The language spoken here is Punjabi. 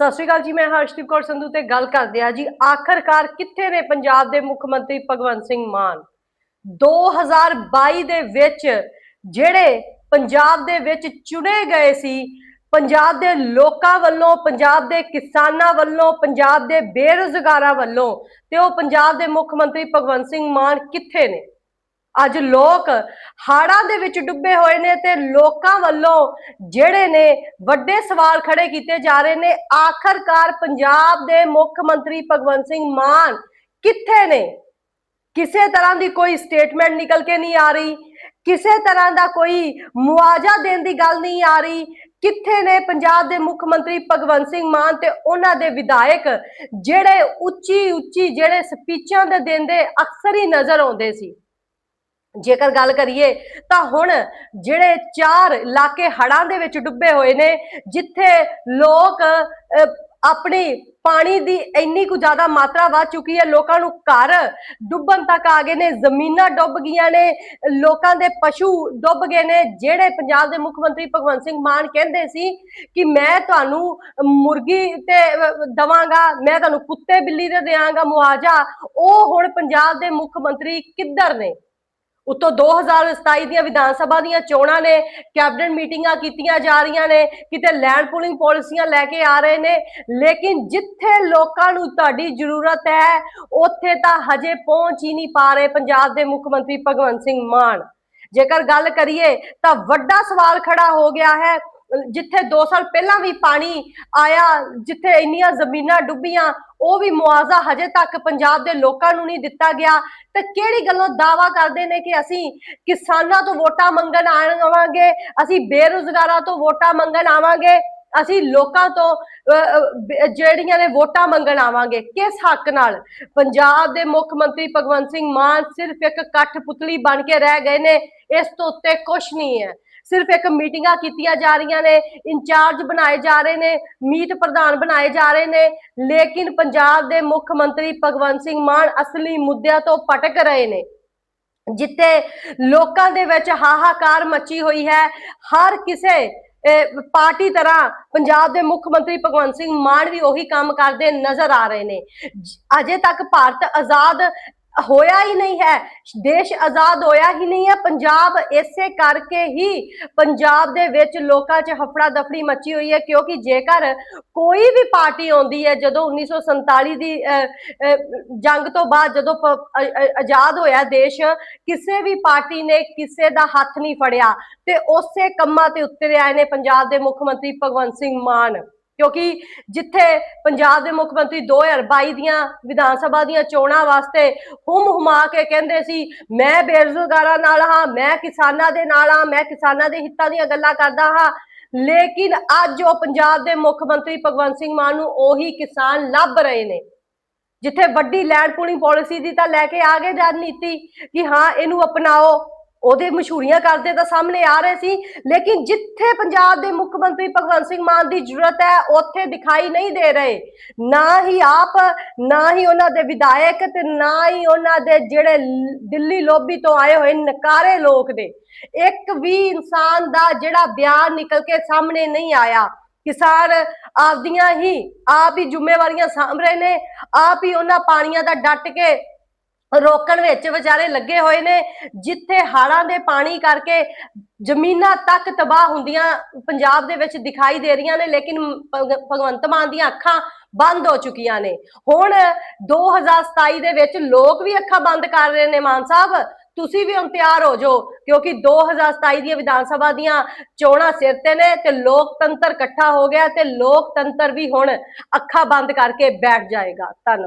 ਸਤਿ ਸ਼੍ਰੀ ਅਕਾਲ ਜੀ, ਮੈਂ ਹਰਸ਼ਦੀਪ ਕੌਰ ਸੰਧੂ ਤੇ ਗੱਲ ਕਰਦੇ ਆ ਜੀ। ਆਖਰਕਾਰ ਕਿੱਥੇ ਨੇ ਪੰਜਾਬ ਦੇ ਮੁੱਖ ਮੰਤਰੀ ਭਗਵੰਤ ਸਿੰਘ ਮਾਨ? 2022 ਦੇ ਵਿੱਚ ਜਿਹੜੇ ਪੰਜਾਬ ਦੇ ਵਿੱਚ ਚੁਣੇ ਗਏ ਸੀ, ਪੰਜਾਬ ਦੇ ਲੋਕਾਂ ਵੱਲੋਂ, ਪੰਜਾਬ ਦੇ ਕਿਸਾਨਾਂ ਵੱਲੋਂ, ਪੰਜਾਬ ਦੇ ਬੇਰੁਜ਼ਗਾਰਾਂ ਵੱਲੋਂ ਤੇ ਉਹ ਪੰਜਾਬ ਦੇ ਮੁੱਖ ਮੰਤਰੀ ਭਗਵੰਤ ਸਿੰਘ ਮਾਨ ਕਿੱਥੇ ਨੇ? ਅੱਜ ਲੋਕ ਹਾੜਾਂ ਦੇ ਵਿੱਚ ਡੁੱਬੇ ਹੋਏ ਨੇ ਤੇ ਲੋਕਾਂ ਵੱਲੋਂ ਜਿਹੜੇ ਨੇ ਵੱਡੇ ਸਵਾਲ ਖੜੇ ਕੀਤੇ ਜਾ ਰਹੇ ਨੇ। ਆਖਰਕਾਰ ਪੰਜਾਬ ਦੇ ਮੁੱਖ ਮੰਤਰੀ ਭਗਵੰਤ ਸਿੰਘ ਮਾਨ ਕਿੱਥੇ ਨੇ? ਕਿਸੇ ਤਰ੍ਹਾਂ ਦੀ ਕੋਈ ਸਟੇਟਮੈਂਟ ਨਿਕਲ ਕੇ ਨਹੀਂ ਆ ਰਹੀ। ਕਿਸੇ ਤਰ੍ਹਾਂ ਦਾ ਕੋਈ ਮੁਆਵਜ਼ਾ ਦੇਣ ਦੀ ਗੱਲ ਨਹੀਂ ਆ ਰਹੀ। ਕਿੱਥੇ ਨੇ ਪੰਜਾਬ ਦੇ ਮੁੱਖ ਮੰਤਰੀ ਭਗਵੰਤ ਸਿੰਘ ਮਾਨ ਤੇ ਉਹਨਾਂ ਦੇ ਵਿਧਾਇਕ ਜਿਹੜੇ ਉੱਚੀ ਉੱਚੀ ਜਿਹੜੇ ਸਪੀਚਾਂ ਦੇ ਦਿੰਦੇ ਅਕਸਰ ਹੀ ਨਜ਼ਰ ਆਉਂਦੇ ਸੀ? ਜੇਕਰ ਗੱਲ ਕਰੀਏ ਤਾਂ ਹੁਣ ਜਿਹੜੇ ਚਾਰ ਇਲਾਕੇ ਹੜਾਂ ਦੇ ਵਿੱਚ ਡੁੱਬੇ ਹੋਏ ਨੇ ਜਿੱਥੇ ਲੋਕ ਆਪਣੀ ਪਾਣੀ ਦੀ ਇੰਨੀ ਕੁ ਜ਼ਿਆਦਾ ਮਾਤਰਾ ਵੱਧ ਚੁੱਕੀ ਹੈ ਲੋਕਾਂ ਨੂੰ ਘਰ ਡੁੱਬਣ ਤੱਕ ਆ ਗਏ ਨੇ ਜ਼ਮੀਨਾਂ ਡੁੱਬ ਗਈਆਂ ਨੇ ਲੋਕਾਂ ਦੇ ਪਸ਼ੂ ਡੁੱਬ ਗਏ ਨੇ ਜਿਹੜੇ ਪੰਜਾਬ ਦੇ ਮੁੱਖ ਮੰਤਰੀ ਭਗਵੰਤ ਸਿੰਘ ਮਾਨ ਕਹਿੰਦੇ ਸੀ ਕਿ ਮੈਂ ਤੁਹਾਨੂੰ ਮੁਰਗੀ ਤੇ ਅਹ, ਦਵਾਂਗਾ ਮੈਂ ਤੁਹਾਨੂੰ ਕੁੱਤੇ ਬਿੱਲੀ 'ਤੇ ਦੇਵਾਂਗਾ ਮੁਆਵਜ਼ਾ ਉਹ ਹੁਣ ਪੰਜਾਬ ਦੇ ਮੁੱਖ ਮੰਤਰੀ ਕਿੱਧਰ ਨੇ? ਉਤੋਂ 2027 ਦੀਆਂ ਵਿਧਾਨ ਸਭਾ ਦੀਆਂ ਚੋਣਾਂ ਨੇ, ਕੈਬਨਿਟ ਮੀਟਿੰਗਾਂ ਕੀਤੀਆਂ ਜਾ ਰਹੀਆਂ ਨੇ, ਕਿਤੇ ਲੈਂਡ ਪੂਲਿੰਗ ਪਾਲਿਸੀਆਂ ਲੈ ਕੇ ਆ ਰਹੇ ਨੇ, ਲੇਕਿਨ ਜਿੱਥੇ ਲੋਕਾਂ ਨੂੰ ਤੁਹਾਡੀ ਜ਼ਰੂਰਤ ਹੈ, ਉੱਥੇ ਤਾਂ ਹਜੇ ਪਹੁੰਚ ਹੀ ਨਹੀਂ ਪਾ ਰਹੇ ਪੰਜਾਬ ਦੇ ਮੁੱਖ ਮੰਤਰੀ ਭਗਵੰਤ ਸਿੰਘ ਮਾਨ। ਜੇਕਰ ਗੱਲ ਕਰੀਏ, ਤਾਂ ਵੱਡਾ ਸਵਾਲ ਖੜਾ ਹੋ ਗਿਆ ਹੈ ਜਿੱਥੇ 2 ਸਾਲ ਪਹਿਲਾਂ ਵੀ ਪਾਣੀ ਆਇਆ ਜਿੱਥੇ ਇੰਨੀਆਂ ਜ਼ਮੀਨਾਂ ਡੁੱਬੀਆਂ ਉਹ ਵੀ ਮੁਆਵਜ਼ਾ ਹਜੇ ਤੱਕ ਪੰਜਾਬ ਦੇ ਲੋਕਾਂ ਨੂੰ ਨਹੀਂ ਦਿੱਤਾ ਗਿਆ। ਤੇ ਕਿਹੜੀ ਗੱਲੋਂ ਦਾਵਾ ਕਰਦੇ ਨੇ ਕਿ ਅਸੀਂ ਕਿਸਾਨਾਂ ਤੋਂ ਵੋਟਾਂ ਮੰਗਣ ਆਵਾਂਗੇ? ਅਸੀਂ ਬੇਰੁਜ਼ਗਾਰਾਂ ਤੋਂ ਵੋਟਾਂ ਮੰਗਣ ਆਵਾਂਗੇ? ਅਸੀਂ ਲੋਕਾਂ ਤੋਂ ਅਹ, ਜਿਹੜੀਆਂ ਨੇ ਵੋਟਾਂ ਮੰਗਣ ਆਵਾਂਗੇ? ਕਿਸ ਹੱਕ ਨਾਲ? ਪੰਜਾਬ ਦੇ ਮੁੱਖ ਮੰਤਰੀ ਭਗਵੰਤ ਸਿੰਘ ਮਾਨ ਸਿਰਫ ਇੱਕ ਕੱਠ ਪੁਤਲੀ ਬਣ ਕੇ ਰਹਿ ਗਏ ਨੇ। ਇਸ ਤੋਂ ਉੱਤੇ ਕੁਝ ਨਹੀਂ ਹੈ। ਸਿਰਫ ਇੱਕ ਮੀਟਿੰਗਾਂ ਕੀਤੀਆਂ ਜਾ ਰਹੀਆਂ ਨੇ, ਇੰਚਾਰਜ ਬਣਾਏ ਜਾ ਰਹੇ ਨੇ, ਮੀਤ ਪ੍ਰਧਾਨ ਬਣਾਏ ਜਾ ਰਹੇ ਨੇ, ਲੇਕਿਨ ਪੰਜਾਬ ਦੇ ਮੁੱਖ ਮੰਤਰੀ ਭਗਵੰਤ ਸਿੰਘ ਮਾਨ ਅਸਲੀ ਮੁੱਦਿਆਂ ਤੋਂ ਭਟਕ ਰਹੇ ਨੇ। ਜਿੱਥੇ ਲੋਕਾਂ ਦੇ ਵਿੱਚ ਹਾਹਾਕਾਰ ਮੱਚੀ ਹੋਈ ਹੈ, ਹਰ ਕਿਸੇ ਪਾਰਟੀ ਤਰ੍ਹਾਂ ਪੰਜਾਬ ਦੇ ਮੁੱਖ ਮੰਤਰੀ ਭਗਵੰਤ ਸਿੰਘ ਮਾਨ ਵੀ ਉਹੀ ਕੰਮ ਕਰਦੇ ਨਜ਼ਰ ਆ ਰਹੇ ਨੇ। ਅਜੇ ਤੱਕ ਭਾਰਤ ਆਜ਼ਾਦ ਹੋਇਆ ਹੀ ਨਹੀਂ ਹੈ। ਦੇਸ਼ ਆਜ਼ਾਦ ਹੋਇਆ ਹੀ ਨਹੀਂ ਹੈ। ਪੰਜਾਬ ਇਸੇ ਕਰਕੇ ਹੀ ਪੰਜਾਬ ਦੇ ਵਿੱਚ ਲੋਕਾਂ 'ਚ ਹਫੜਾ ਦਫੜੀ ਮੱਚੀ ਹੋਈ ਹੈ ਕਿਉਂਕਿ ਜੇਕਰ ਕੋਈ ਵੀ ਪਾਰਟੀ ਆਉਂਦੀ ਹੈ ਜਦੋਂ 1947 ਦੀ ਅਹ, ਜੰਗ ਤੋਂ ਬਾਅਦ ਜਦੋਂ ਆਜ਼ਾਦ ਹੋਇਆ ਦੇਸ਼ ਕਿਸੇ ਵੀ ਪਾਰਟੀ ਨੇ ਕਿਸੇ ਦਾ ਹੱਥ ਨਹੀਂ ਫੜਿਆ ਤੇ ਉਸੇ ਕੰਮਾਂ ਤੇ ਉਤਰੇ ਆਏ ਨੇ ਪੰਜਾਬ ਦੇ ਮੁੱਖ ਮੰਤਰੀ ਭਗਵੰਤ ਸਿੰਘ ਮਾਨ। ਕਿਉਂਕਿ ਜਿੱਥੇ ਪੰਜਾਬ ਦੇ ਮੁੱਖ ਮੰਤਰੀ 2022 ਦੀਆਂ ਵਿਧਾਨ ਸਭਾ ਦੀਆਂ ਚੋਣਾਂ ਵਾਸਤੇ ਹੁਮ ਹੁਮਾ ਕੇ ਕਹਿੰਦੇ ਸੀ, ਮੈਂ ਬੇਰੁਜ਼ਗਾਰਾਂ ਨਾਲ ਹਾਂ, ਮੈਂ ਕਿਸਾਨਾਂ ਦੇ ਨਾਲ ਹਾਂ, ਮੈਂ ਕਿਸਾਨਾਂ ਦੇ ਹਿੱਤਾਂ ਦੀਆਂ ਗੱਲਾਂ ਕਰਦਾ ਹਾਂ। ਲੇਕਿਨ ਅੱਜ ਉਹ ਪੰਜਾਬ ਦੇ ਮੁੱਖ ਮੰਤਰੀ ਭਗਵੰਤ ਸਿੰਘ ਮਾਨ ਨੂੰ ਉਹੀ ਕਿਸਾਨ ਲੱਭ ਰਹੇ ਨੇ। ਜਿੱਥੇ ਵੱਡੀ ਲੈਂਡ ਪੂਲਿੰਗ ਪਾਲਿਸੀ ਦੀ ਤਾਂ ਲੈ ਕੇ ਆ ਗਏ ਰਣਨੀਤੀ ਕਿ ਹਾਂ, ਇਹਨੂੰ ਅਪਣਾਓ। ਉਹਦੇ ਮਸ਼ਹੂਰੀਆਂ ਕਰਦੇ ਤਾਂ ਸਾਹਮਣੇ ਆ ਰਹੇ ਸੀ, ਲੇਕਿਨ ਜਿੱਥੇ ਪੰਜਾਬ ਦੇ ਮੁੱਖ ਮੰਤਰੀ ਭਗਵੰਤ ਸਿੰਘ ਮਾਨ ਦੀ ਜ਼ਰੂਰਤ ਹੈ, ਉੱਥੇ ਦਿਖਾਈ ਨਹੀਂ ਦੇ ਰਹੇ। ਨਾ ਹੀ ਆਪ, ਨਾ ਹੀ ਉਹਨਾਂ ਦੇ ਵਿਧਾਇਕ ਤੇ ਨਾ ਹੀ ਉਹਨਾਂ ਦੇ ਜਿਹੜੇ ਦਿੱਲੀ ਲੋਬੀ ਤੋਂ ਆਏ ਹੋਏ ਨਕਾਰੇ ਲੋਕ ਨੇ। ਇੱਕ ਵੀ ਇਨਸਾਨ ਦਾ ਜਿਹੜਾ ਬਿਆਨ ਨਿਕਲ ਕੇ ਸਾਹਮਣੇ ਨਹੀਂ ਆਇਆ। ਕਿਸਾਨ ਆਪਦੀਆਂ ਹੀ, ਆਪ ਹੀ ਜ਼ਿੰਮੇਵਾਰੀਆਂ ਸਾਂਭ ਰਹੇ ਨੇ, ਆਪ ਹੀ ਉਹਨਾਂ ਪਾਣੀਆਂ ਦਾ ਡਟ ਕੇ ਰੋਕਣ ਵਿੱਚ ਵਿਚਾਰੇ ਲੱਗੇ ਹੋਏ ਨੇ, ਜਿੱਥੇ ਹਾੜਾਂ ਦੇ ਪਾਣੀ ਕਰਕੇ ਜ਼ਮੀਨਾਂ ਤੱਕ ਤਬਾਹ ਹੁੰਦੀਆਂ ਪੰਜਾਬ ਦੇ ਵਿੱਚ ਦਿਖਾਈ ਦੇ ਰਹੀਆਂ ਨੇ, ਲੇਕਿਨ ਭਗਵੰਤ ਮਾਨ ਦੀਆਂ ਅੱਖਾਂ ਬੰਦ ਹੋ ਚੁੱਕੀਆਂ ਨੇ। ਹੁਣ 2027 ਦੇ ਵਿੱਚ ਲੋਕ ਵੀ ਅੱਖਾਂ ਬੰਦ ਕਰ ਰਹੇ ਨੇ, ਮਾਨ ਸਾਹਿਬ, ਤੁਸੀਂ ਵੀ ਹੁਣ ਤਿਆਰ ਹੋ ਜਾਓ, ਕਿਉਂਕਿ 2027 ਦੀਆਂ ਵਿਧਾਨ ਸਭਾ ਦੀਆਂ ਚੋਣਾਂ ਸਿਰ ਤੇ ਨੇ ਤੇ ਲੋਕਤੰਤਰ ਇਕੱਠਾ ਹੋ ਗਿਆ ਤੇ ਲੋਕਤੰਤਰ ਵੀ ਹੁਣ ਅੱਖਾਂ ਬੰਦ ਕਰਕੇ ਬੈਠ ਜਾਏਗਾ। ਧੰਨਵਾਦ।